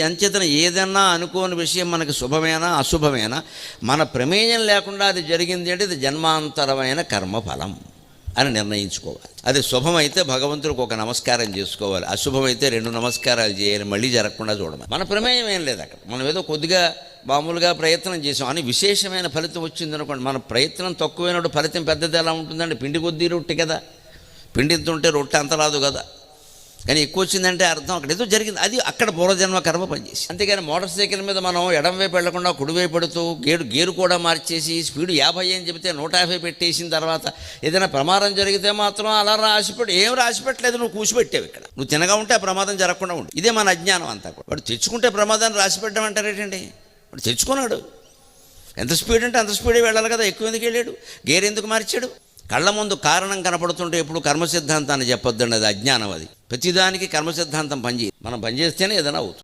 అంచేతన ఏదన్నా అనుకోని విషయం మనకి శుభమేనా అశుభమేనా? మన ప్రమేయం లేకుండా అది జరిగింది అంటే ఇది జన్మాంతరమైన కర్మఫలం అని నిర్ణయించుకోవాలి. అది శుభమైతే భగవంతుడికి ఒక నమస్కారం చేసుకోవాలి. అశుభమైతే రెండు నమస్కారాలు చేయాలి. మళ్ళీ జరగకుండా చూడమని. మన ప్రమేయం ఏం లేదు అక్కడ. మనం ఏదో కొద్దిగా మామూలుగా ప్రయత్నం చేసాం. అని విశేషమైన ఫలితం వచ్చింది అనుకోండి. మన ప్రయత్నం తక్కువైనప్పుడు ఫలితం పెద్దది ఎలా ఉంటుందండి? పిండి కొద్దీ రొట్టె కదా. పిండితుంటే రొట్టె అంత రాదు కదా. కానీ ఎక్కువ వచ్చిందంటే అర్థం అక్కడ ఏదో జరిగింది. అది అక్కడ పూర్వజన్మ కర్మ పనిచేసి అంతేగాని మోటార్ సైకిల్ మీద మనం ఎడం వైపు వెళ్ళకుండా కుడివైపు పెడుతూ గేరు గేరు కూడా మార్చేసి స్పీడ్ యాభై అని చెబితే నూట యాభై పెట్టేసిన తర్వాత ఏదైనా ప్రమాదం జరిగితే మాత్రం అలా రాసిపెట్టు. ఏం రాసిపెట్టలేదు నువ్వు కూసిపెట్టావు ఇక్కడ. నువ్వు తినగా ఉంటే ఆ ప్రమాదం జరగకుండా ఉండు. ఇదే మన అజ్ఞానం అంతా కూడా. వాడు తెచ్చుకుంటే ప్రమాదాన్ని రాసిపెట్టడం అంటారేటండి వాడు తెచ్చుకున్నాడు. ఎంత స్పీడ్ అంటే అంత స్పీడే వెళ్ళాలి కదా ఎక్కువ ఎందుకు వెళ్ళాడు? గేర్ ఎందుకు మార్చాడు? కళ్ళ ముందు కారణం కనపడుతుంటే ఎప్పుడు కర్మ సిద్ధాంతాన్ని చెప్పొద్దండి అది అజ్ఞానం అది. ప్రతిదానికి కర్మ సిద్ధాంతం పనిచేయదు. మనం పనిచేస్తేనే ఏదైనా అవుతుంది.